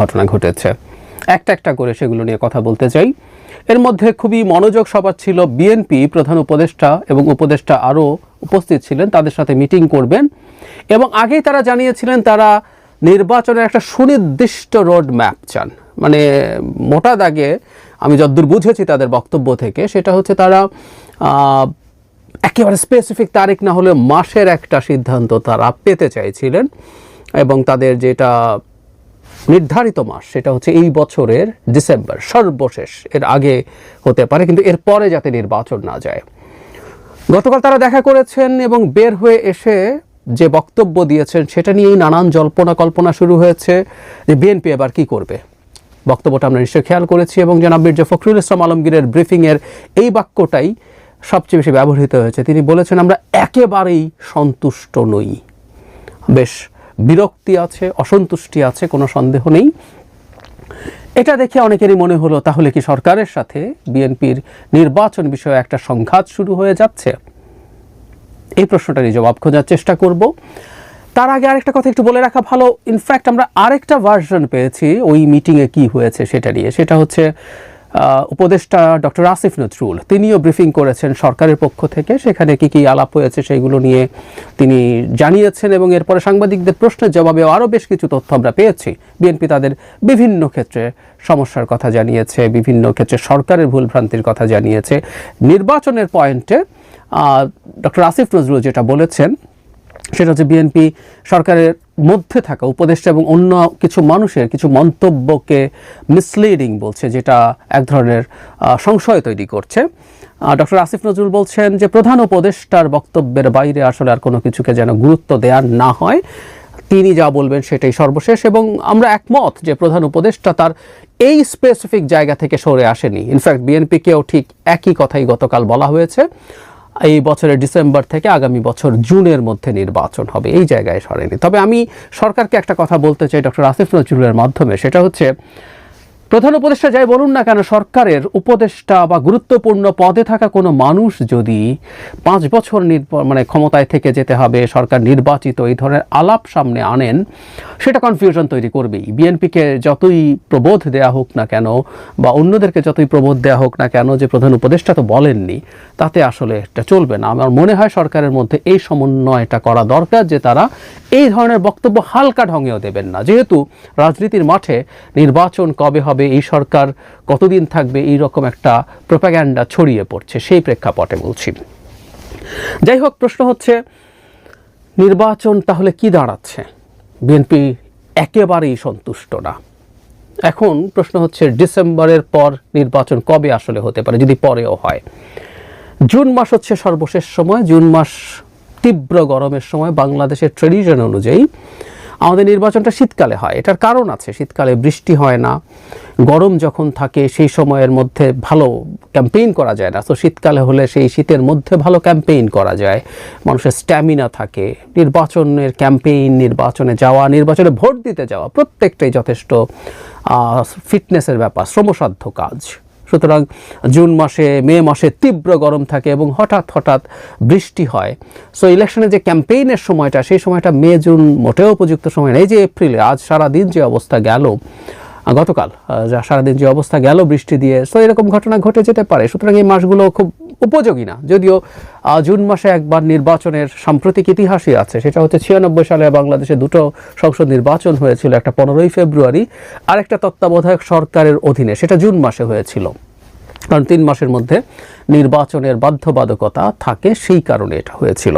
ঘটনা ঘটেছে। একটা একটা করে সেগুলো নিয়ে কথা বলতে চাই। এর মধ্যে খুবই মনোযোগ সবার ছিল বিএনপি প্রধান উপদেষ্টা এবং উপদেষ্টা আরও উপস্থিত ছিলেন, তাদের সাথে মিটিং করবেন। এবং আগেই তারা জানিয়েছিলেন তারা নির্বাচনের একটা সুনির্দিষ্ট রোড ম্যাপ চান। মানে মোটা দাগে আমি যদ্দূর বুঝেছি তাদের বক্তব্য থেকে, সেটা হচ্ছে তারা একেবারে স্পেসিফিক তারিখ না হলে মাসের একটা সিদ্ধান্ত তারা পেতে চাইছিলেন। এবং তাদের যেটা নির্ধারিত মাস, সেটা হচ্ছে এই বছরের ডিসেম্বর, সর্বশেষ। এর আগে হতে পারে, কিন্তু এর পরে যাতে নির্বাচন না যায়। গতকাল তারা দেখা করেছেন এবং বের হয়ে এসে যে বক্তব্য দিয়েছেন, সেটা নিয়েই নানান জল্পনা কল্পনা শুরু হয়েছে যে বিএনপি এবার কি করবে। বক্তব্যটা আমরা নিশ্চয়ই খেয়াল করেছি এবং জনাব মির্জা ফখরুল ইসলাম আলমগীরের ব্রিফিংয়ের এই বাক্যটাই সবচেয়ে বেশি ব্যবহৃত হয়েছে। তিনি বলেছেন, আমরা একেবারেই সন্তুষ্ট নই। বেশ বিরক্তি আছে, অসন্তুষ্টি আছে, কোনো সন্দেহ নেই। এটা দেখে অনেকেরই মনে হলো, তাহলে কি সরকারের সাথে বিএনপির নির্বাচন বিষয়ে একটা সংঘাত শুরু হয়ে যাচ্ছে? এই প্রশ্নটারই জবাব খোঁজার চেষ্টা করব। তার আগে আরেকটা কথা একটু বলে রাখা ভালো। ইনফ্যাক্ট আমরা আরেকটা ভার্সন পেয়েছি, ওই মিটিংয়ে কি হয়েছে সেটা নিয়ে। সেটা হচ্ছে উপদেষ্টা ডক্টর আসিফ নজরুল, তিনিও ব্রিফিং করেছেন সরকারের পক্ষ থেকে। সেখানে কি কি আলাপ হয়েছে সেইগুলো নিয়ে তিনি জানিয়েছেন এবং এরপরে সাংবাদিকদের প্রশ্নের জবাবে আরও বেশ কিছু তথ্য আমরা পেয়েছি। বিএনপি তাদের বিভিন্ন ক্ষেত্রে সমস্যার কথা জানিয়েছে, বিভিন্ন ক্ষেত্রে সরকারের ভুলভ্রান্তির কথা জানিয়েছে। নির্বাচনের পয়েন্টে ডক্টর আসিফ নজরুল যেটা বলেছেন, সেটা হচ্ছে বিএনপি সরকারের মধ্যে থাকা উপদেষ্টা এবং অন্য কিছু মানুষের কিছু মন্তব্যকে মিসলিডিং বলছে, যেটা এক ধরনের সংশয় তৈরি করছে। ডক্টর আসিফ নজরুল বলছেন যে প্রধান উপদেষ্টার বক্তব্যের বাইরে আসলে আর কোনো কিছুকে যেন গুরুত্ব দেওয়ার না হয়। তিনি যা বলবেন সেটাই সর্বশেষ এবং আমরা একমত যে প্রধান উপদেষ্টা তার এই স্পেসিফিক জায়গা থেকে সরে আসেনি। ইনফ্যাক্ট বিএনপিকেও ঠিক একই কথাই গতকাল বলা হয়েছে। এই বছরের ডিসেম্বর থেকে আগামী বছর জুনের মধ্যে নির্বাচন হবে। এই জায়গায় সরেনি। তবে আমি সরকারকে একটা কথা বলতে চাই, ডক্টর আসিফ নজরুলের মাধ্যমে। সেটা হচ্ছে প্রধান উপদেষ্টা যাই বলুন না কেন, সরকারের উপদেষ্টা বা গুরুত্বপূর্ণ পদে থাকা কোনো মানুষ যদি পাঁচ বছর মানে ক্ষমতায় থেকে যেতে হবে, সরকার নির্বাচিত, এই ধরনের আলাপ সামনে আনেন, সেটা কনফিউশন তৈরি করবেই। বিএনপিকে যতই প্রবোধ দেয়া হোক না কেন, বা অন্যদেরকে যতই প্রবোধ দেয়া হোক না কেন, যে প্রধান উপদেষ্টা তো বলেননি, তাতে আসলে এটা চলবে না। আমার মনে হয় সরকারের মধ্যে এই সমন্বয়টা করা দরকার যে তারা এই ধরনের বক্তব্য হালকা ঢঙেও দেবেন না। যেহেতু রাজনীতির মাঠে নির্বাচন কবে হবে এই সরকার কতদিন থাকবে, এই রকম একটা প্রোপাগ্যান্ডা ছড়িয়ে পড়ছে, সেই প্রেক্ষাপটে বলছি। যাই হোক, প্রশ্ন হচ্ছে, নির্বাচন তাহলে কি দাঁড়াচ্ছে? বিএনপি একেবারেই সন্তুষ্ট না। এখন প্রশ্ন হচ্ছে, ডিসেম্বরের পর নির্বাচন কবে আসলে হতে পারে, যদি পরেও হয়? জুন মাস হচ্ছে সর্বশেষ সময়, জুন মাস তীব্র গরমের সময়, বাংলাদেশের ট্রেডিশন অনুযায়ী আমাদের নির্বাচনটা শীতকালে হয়। এটার কারণ আছে, শীতকালে বৃষ্টি হয় না গরম যখন থাকে, সেই সময়ের মধ্যে ভালো ক্যাম্পেইন করা যায় না। তো শীতকালে হলে সেই শীতের মধ্যে ভালো ক্যাম্পেইন করা যায়। মানুষের স্ট্যামিনা থাকে, নির্বাচনের ক্যাম্পেইন নির্বাচনে যাওয়া, নির্বাচনে ভোট দিতে যাওয়া, প্রত্যেকটাই যথেষ্ট ফিটনেসের ব্যাপার, শ্রমসাধ্য কাজ। সুতরাং জুন মাসে, মে মাসে তীব্র গরম থাকে এবং হঠাৎ হঠাৎ বৃষ্টি হয়। সো ইলেকশনের যে ক্যাম্পেইনের সময়টা, সেই সময়টা মে, জুন মোটেও উপযুক্ত সময় নেই যে এপ্রিলে, আজ সারা দিন যে অবস্থা গেল গতকাল সারাদিন যে অবস্থা গেল, বৃষ্টি দিয়ে সো এরকম ঘটনা ঘটে যেতে পারে। সুতরাং এই মাসগুলো খুব উপযোগী না। যদিও জুন মাসে একবার নির্বাচনের সাম্প্রতিক ইতিহাসই আছে, সেটা হচ্ছে ছিয়ানব্বই সালে বাংলাদেশে দুটো সংসদ নির্বাচন হয়েছিল, একটা পনেরোই ফেব্রুয়ারি আর একটা তত্ত্বাবধায়ক সরকারের অধীনে, সেটা জুন মাসে হয়েছিল। কারণ তিন মাসের মধ্যে নির্বাচনের বাধ্যবাধকতা থাকে, সেই কারণে এটা হয়েছিল।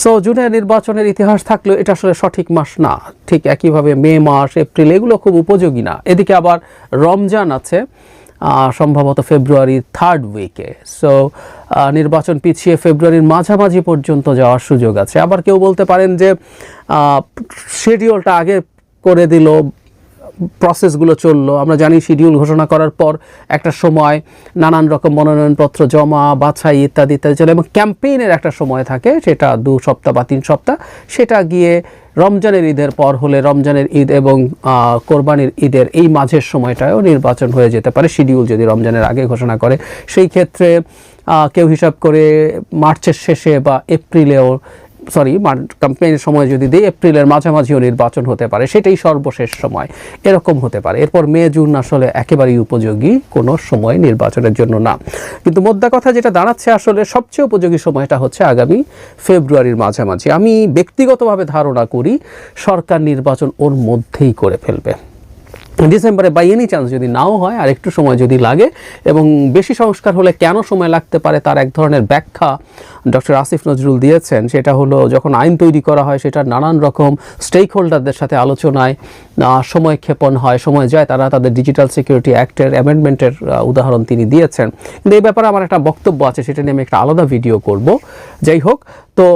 সো জুনে নির্বাচনের ইতিহাস থাকলেও এটা আসলে সঠিক মাস না। ঠিক একইভাবে মে মাস, এপ্রিল, এগুলো খুব উপযোগী না। এদিকে আবার রমজান আছে সম্ভবত ফেব্রুয়ারি থার্ড উইকে সো নির্বাচন পিছিয়ে ফেব্রুয়ারির মাঝামাঝি পর্যন্ত যাওয়ার সুযোগ আছে। আবার কেউ বলতে পারেন যে শিডিউলটা আগে করে দিল প্রসেসগুলো চলল। আমরা জানি শিডিউল ঘোষণা করার পর একটা সময় নানান রকম মনোনয়নপত্র জমা, বাছাই ইত্যাদি ইত্যাদি চলে। এবং ক্যাম্পেইনের একটা সময় থাকে, সেটা দু সপ্তাহ বা তিন সপ্তাহ। সেটা গিয়ে রমজানের ঈদের পর হলে রমজানের ঈদ এবং কোরবানির ঈদের এই মাঝের সময়টায়ও নির্বাচন হয়ে যেতে পারে। শিডিউল যদি রমজানের আগে ঘোষণা করে। সেই ক্ষেত্রে কেউ হিসাব করে মার্চের শেষে বা এপ্রিলেও সরি ক্যাম্পেইনের সময় যদি দিই এপ্রিলের মাঝামাঝিও নির্বাচন হতে পারে। সেটাই সর্বশেষ সময়। এরকম হতে পারে। এরপর মে, জুন আসলে একেবারেই উপযোগী কোনো সময় নির্বাচনের জন্য না। কিন্তু মোদ্দা কথা যেটা দাঁড়াচ্ছে আসলে সবচেয়ে উপযোগী সময়টা হচ্ছে আগামী ফেব্রুয়ারির মাঝামাঝি। আমি ব্যক্তিগতভাবে ধারণা করি সরকার নির্বাচন ওর মধ্যেই করে ফেলবে। ডিসেম্বরে বাই এনি চান্স যদি নাও হয়, আর একটু সময় যদি লাগে, এবং বেশি সংস্কার হলে কেন সময় লাগতে পারে তার এক ধরনের ব্যাখ্যা ডক্টর আসিফ নজরুল দিয়েছেন। সেটা হলো, যখন আইন তৈরি করা হয়, সেটা নানান রকম স্টেক হোল্ডারদের সাথে আলোচনায় সময় ক্ষেপণ হয়, সময় যায়, তারা তাদের ডিজিটাল সিকিউরিটি অ্যাক্টের অ্যামেন্ডমেন্টের উদাহরণ তিনি দিয়েছেন। কিন্তু এই ব্যাপারে আমার একটা বক্তব্য আছে, সেটা নিয়ে আমি একটা আলাদা ভিডিও করব। যাই হোক, তো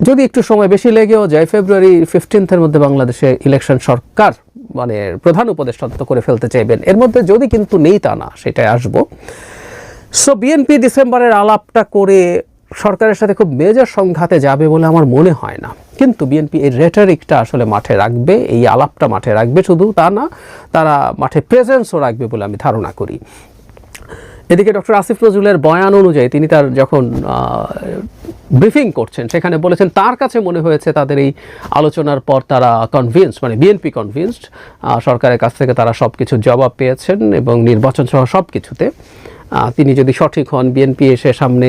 যদি একটু সময় বেশি লেগেও যায়, ফেব্রুয়ারি ফিফটিন্থের মধ্যে বাংলাদেশে ইলেকশন সরকার মানে প্রধান উপদেষ্টা করে ফেলতে চাইবেন। এর মধ্যে যদি কিন্তু নেই তা না, সেটাই আসব। সো বিএনপি ডিসেম্বরের আলাপটা করে সরকারের সাথে খুব মেজর সংঘাতে যাবে বলে আমার মনে হয় না। কিন্তু বিএনপি এই রেটারিকটা আসলে মাঠে রাখবে, এই আলাপটা মাঠে রাখবে। শুধু তা না, তারা মাঠে প্রেজেন্সও রাখবে বলে আমি ধারণা করি। এদিকে ডক্টর আসিফ নজরুলের বয়ান অনুযায়ী তিনি তার যখন ব্রিফিং করছেন, সেখানে বলেছেন, তার কাছে মনে হয়েছে তাদের এই আলোচনার পর তারা কনভিন্সড মানে বিএনপি কনভিন্সড সরকারের কাছ থেকে তারা সব কিছু জবাব পেয়েছেন এবং নির্বাচন সহ সব কিছুতে তিনি যদি সঠিক হন বিএনপি এসে সামনে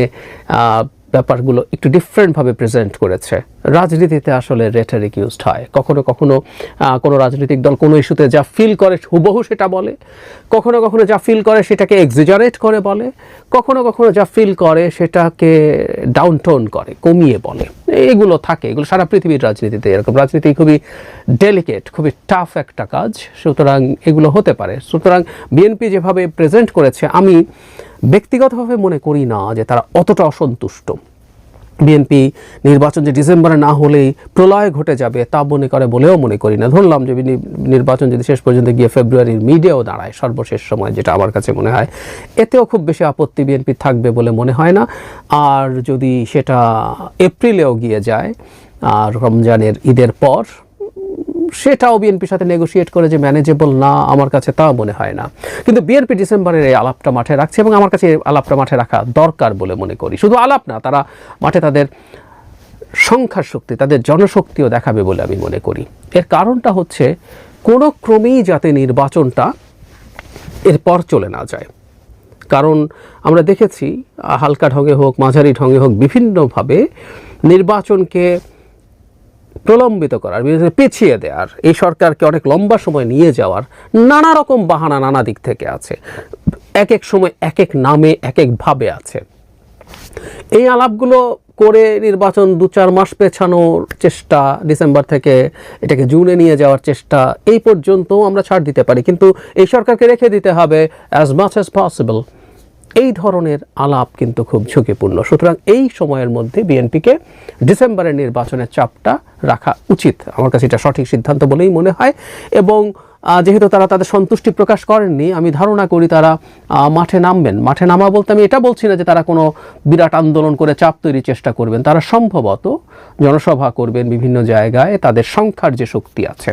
ব্যাপারগুলো একটু ডিফারেন্টভাবে প্রেজেন্ট করেছে। রাজনীতিতে আসলে রেটারিক ইউজড হয়। কখনো কখনো কোনো রাজনৈতিক দল কোনো ইস্যুতে যা ফিল করে হুবহু সেটা বলে। কখনো কখনো যা ফিল করে সেটাকে এক্সিজারেট করে বলে। কখনো কখনো যা ফিল করে সেটাকে ডাউনটোন করে, কমিয়ে বলে। এগুলো থাকে, এগুলো সারা পৃথিবীর রাজনীতিতে এরকম। রাজনীতি খুবই ডেলিকেট খুবই টাফ একটা কাজ। সুতরাং এগুলো হতে পারে। সুতরাং বিএনপি যেভাবে প্রেজেন্ট করেছে, আমি ব্যক্তিগতভাবে মনে করি না যে তারা অতটা অসন্তুষ্ট। বিএনপি নির্বাচন যে ডিসেম্বরে না হলেই প্রলয় ঘটে যাবে তা মনে করে বলেও মনে করি না। ধরলাম যে নির্বাচন যদি শেষ পর্যন্ত গিয়ে ফেব্রুয়ারির মিডিয়াও দাঁড়ায় সর্বশেষ সময় যেটা আমার কাছে মনে হয়, এতেও খুব বেশি আপত্তি বিএনপি থাকবে বলে মনে হয় না। আর যদি সেটা এপ্রিলেও গিয়ে যায়, আর রমজানের ঈদের পর সেটাও বিএনপির সাথে নেগোশিয়েট করে যে ম্যানেজেবল না, আমার কাছে তাও মনে হয় না। কিন্তু বিএনপি ডিসেম্বরের এই আলাপটা মাঠে রাখছে এবং আমার কাছে এই আলাপটা মাঠে রাখা দরকার বলে মনে করি। শুধু আলাপ না, তারা মাঠে তাদের সংখ্যার শক্তি, তাদের জনশক্তিও দেখাবে বলে আমি মনে করি। এর কারণটা হচ্ছে, কোনো ক্রমেই যাতে নির্বাচনটা এরপর চলে না যায়। কারণ আমরা দেখেছি, হালকা ঢঙে হোক, মাঝারি ঢঙে হোক, বিভিন্নভাবে নির্বাচনকে প্রলম্বিত করার পেছিয়ে দেওয়ার, এই সরকারকে অনেক লম্বা সময় নিয়ে যাওয়ার নানা রকম বাহানা নানা দিক থেকে আছে। এক এক সময় এক এক নামে, এক এক ভাবে আছে। এই আলাপগুলো করে নির্বাচন দু চার মাস পেছানোর চেষ্টা, ডিসেম্বর থেকে এটাকে জুনে নিয়ে যাওয়ার চেষ্টা, এই পর্যন্ত আমরা ছাড় দিতে পারি। কিন্তু এই সরকারকে রেখে দিতে হবে অ্যাজ মাচ অ্যাজ পসিবল এই ধরনের আলাপ কিন্তু খুব ঝুঁকিপূর্ণ। সুতরাং এই সময়ের মধ্যে বিএনপিকে ডিসেম্বরের নির্বাচনের চাপটা রাখা উচিত। আমার কাছে এটা সঠিক সিদ্ধান্ত বলেই মনে হয়। এবং যেহেতু তারা তাদের সন্তুষ্টি প্রকাশ করেননি, আমি ধারণা করি তারা মাঠে নামবেন। মাঠে নামা বলতে আমি এটা বলছি না যে তারা কোনো বিরাট আন্দোলন করে চাপ তৈরির চেষ্টা করবেন। তারা সম্ভবত জনসভা করবেন বিভিন্ন জায়গায়, তাদের সংখ্যার যে শক্তি আছে।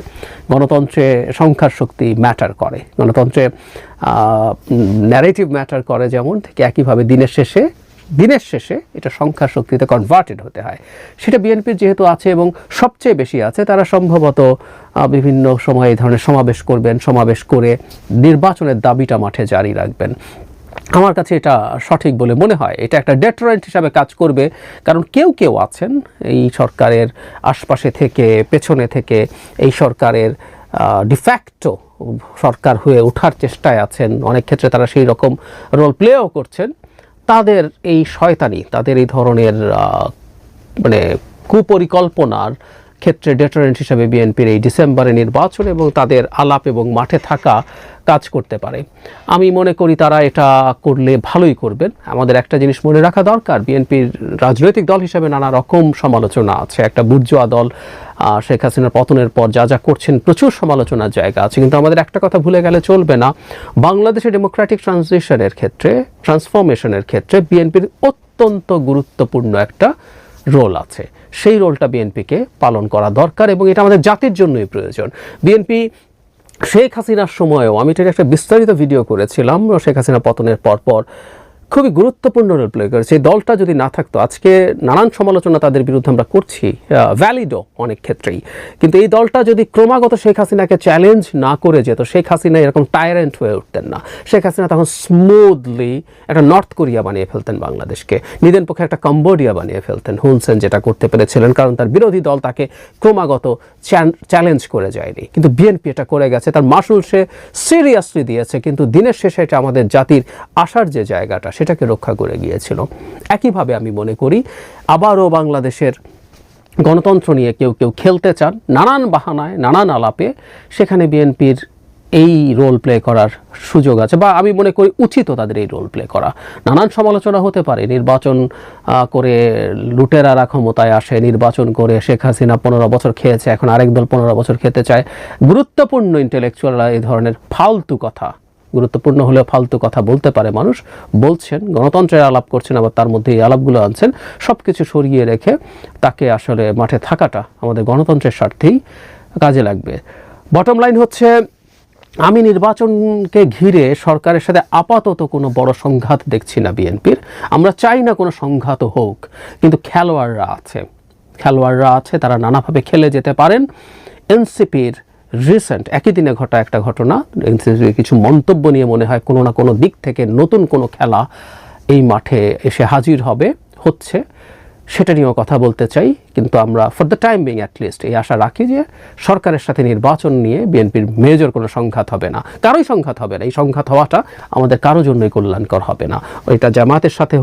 গণতন্ত্রে সংখ্যার শক্তি ম্যাটার করে। গণতন্ত্রে ন্যারেটিভ ম্যাটার করে যেমন, ঠিক একইভাবে দিনের শেষে দিনের শেষে এটা সংখ্যার শক্তিতে কনভার্টেড হতে হয়। সেটা বিএনপির যেহেতু আছে এবং সবচেয়ে বেশি আছে, তারা সম্ভবত বিভিন্ন সময় এই ধরনের সমাবেশ করবেন, সমাবেশ করে নির্বাচনের দাবিটা মাঠে জারি রাখবেন। আমার কাছে এটা সঠিক বলে মনে হয়। এটা একটা ডেটারেন্ট হিসাবে কাজ করবে, কারণ কেউ কেউ আছেন এই সরকারের আশপাশে থেকে, পেছনে থেকে, এই সরকারের ডিফ্যাক্টো সরকার হয়ে ওঠার চেষ্টায় আছেন। অনেক ক্ষেত্রে তারা সেই রকম রোল প্লেও করছেন। তাদের এই শয়তানি তাদের এই ধরনের মানে কুপরিকল্পনার ক্ষেত্রে ডেটারেন্ট হিসাবে বিএনপির এই ডিসেম্বরে নির্বাচন এবং তাদের আলাপ এবং মাঠে থাকা কাজ করতে পারে। আমি মনে করি তারা এটা করলে ভালোই করবেন। আমাদের একটা জিনিস মনে রাখা দরকার, বিএনপির রাজনৈতিক দল হিসাবে নানা রকম সমালোচনা আছে। একটা বুর্জোয়া দল শেখ হাসিনার পতনের পর যা যা করছেন, প্রচুর সমালোচনার জায়গা আছে। কিন্তু আমাদের একটা কথা ভুলে গেলে চলবে না। বাংলাদেশের ডেমোক্রেটিক ট্রানজিশনের ক্ষেত্রে ট্রান্সফরমেশনের ক্ষেত্রে বিএনপির অত্যন্ত গুরুত্বপূর্ণ একটা রোল আছে। সেই রোলটা বিএনপিকে পালন করা দরকার এবং এটা আমাদের জাতির জন্যই প্রয়োজন। বিএনপি শেখ হাসিনার সময়ও, আমি এটা একটা বিস্তারিত ভিডিও করেছিলাম, শেখ হাসিনা পতনের পরপর খুবই গুরুত্বপূর্ণ রোল প্লে করেছে এই দলটা যদি না থাকতো, আজকে নানান সমালোচনা তাদের বিরুদ্ধে আমরা করছি ভ্যালিডও অনেক ক্ষেত্রেই। কিন্তু এই দলটা যদি ক্রমাগত শেখ হাসিনাকে চ্যালেঞ্জ না করে যেত, শেখ হাসিনা এরকম টায়ারেন্ট হয়ে উঠতেন না। শেখ হাসিনা তখন স্মুথলি একটা নর্থ কোরিয়া বানিয়ে ফেলতেন বাংলাদেশকে। নিদেন পক্ষে একটা কম্বোডিয়া বানিয়ে ফেলতেন হুনসেন যেটা করতে পেরেছিলেন, কারণ তার বিরোধী দল তাকে ক্রমাগত চ্যালেঞ্জ করে যায়নি। কিন্তু বিএনপি এটা করে গেছে, তার মাসুল সে সিরিয়াসলি দিয়েছে, কিন্তু দিনের শেষে এটা আমাদের জাতির আসার যে জায়গাটা সেটাকে রক্ষা করে গিয়েছিল। একইভাবে আমি মনে করি, আবারও বাংলাদেশের গণতন্ত্র নিয়ে কেউ কেউ খেলতে চান, নানান বাহানায়, নানান আলাপে, সেখানে বিএনপির এই রোল প্লে করার সুযোগ আছে বা আমি মনে করি উচিত তাদের এই রোল প্লে করা। নানান সমালোচনা হতে পারে, নির্বাচন করে লুটেরারা ক্ষমতায় আসে, নির্বাচন করে শেখ হাসিনা পনেরো বছর খেয়েছে, এখন আরেক দল পনেরো বছর খেতে চায়। গুরুত্বপূর্ণ ইন্টেলেকচুয়ালরা এই ধরনের ফালতু কথা গুরুত্বপূর্ণ হলেও ফালতু কথা বলতে পারে মানুষ। বলছেন, গণতন্ত্রের আলাপ করছেন, আবার তার মধ্যে এই আলাপগুলো আনছেন। সব কিছু সরিয়ে রেখে তাকে আসলে মাঠে থাকাটা আমাদের গণতন্ত্রের স্বার্থেই কাজে লাগবে। বটম লাইন হচ্ছে, আমি নির্বাচনকে ঘিরে সরকারের সাথে আপাতত কোনো বড় সংঘাত দেখছি না বিএনপির। আমরা চাই না কোনো সংঘাত হোক, কিন্তু খেলোয়াড়রা আছে। খেলোয়াড়রা আছে, তারা নানাভাবে খেলে যেতে পারেন। এনসিপির রিসেন্ট একই দিনে ঘটা একটা ঘটনা কিছু মন্তব্য নিয়ে মনে হয় কোনো না কোনো দিক থেকে নতুন কোনো খেলা এই মাঠে এসে হাজির হবে, হচ্ছে সেটা নিয়েও কথা বলতে চাই, কিন্তু আমরা for the time being at least এই আশা রাখি যে সরকারের সাথে নির্বাচন নিয়ে বিএনপির মেজর কোনো সংঘাত হবে না। কারোই সংঘাত হবে না, এই সংঘাত হওয়াটা আমাদের কারও জন্যই কল্যাণকর হবে না। ওইটা জামাতের সাথে